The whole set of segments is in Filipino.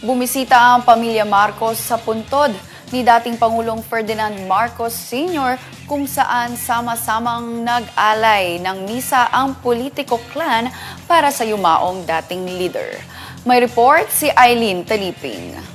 Bumisita ang pamilya Marcos sa puntod ni dating Pangulong Ferdinand Marcos Sr. kung saan sama-samang nag-alay ng misa ang politiko clan para sa yumaong dating leader. May report si Eileen Taliping.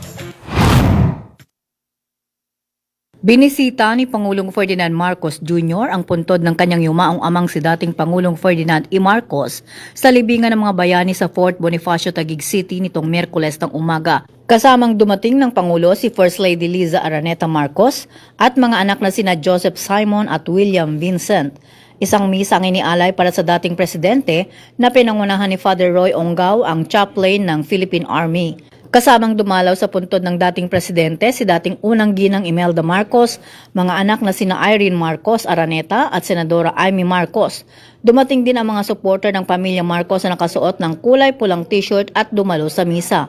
Binisita ni Pangulong Ferdinand Marcos Jr. ang puntod ng kanyang yumaong amang si dating Pangulong Ferdinand E. Marcos sa libingan ng mga bayani sa Fort Bonifacio, Taguig City nitong Merkules ng umaga. Kasamang dumating ng Pangulo si First Lady Liza Araneta Marcos at mga anak na sina Joseph Simon at William Vincent. Isang misa ang inialay para sa dating presidente na pinangunahan ni Father Roy Ongao ang chaplain ng Philippine Army. Kasamang dumalaw sa puntod ng dating presidente si dating unang ginang Imelda Marcos, mga anak na sina Irene Marcos Araneta at Senadora Amy Marcos. Dumating din ang mga supporter ng pamilya Marcos na nakasuot ng kulay pulang t-shirt at dumalo sa misa.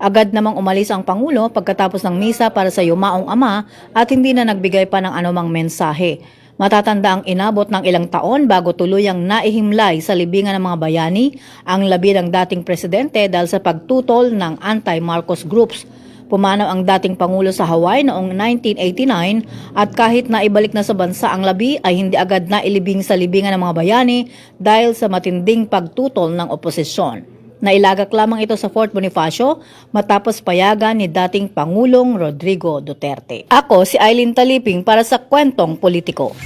Agad namang umalis ang Pangulo pagkatapos ng misa para sa yumaong ama at hindi na nagbigay pa ng anumang mensahe. Matatanda ang inabot ng ilang taon bago tuluyang naihimlay sa libingan ng mga bayani ang labi ng dating presidente dahil sa pagtutol ng anti-Marcos groups. Pumanaw ang dating Pangulo sa Hawaii noong 1989 at kahit na ibalik na sa bansa ang labi ay hindi agad na ilibing sa libingan ng mga bayani dahil sa matinding pagtutol ng oposisyon. Nailagak lamang ito sa Fort Bonifacio matapos payagan ni dating Pangulong Rodrigo Duterte. Ako si Eileen Taliping para sa Kwentong Politiko.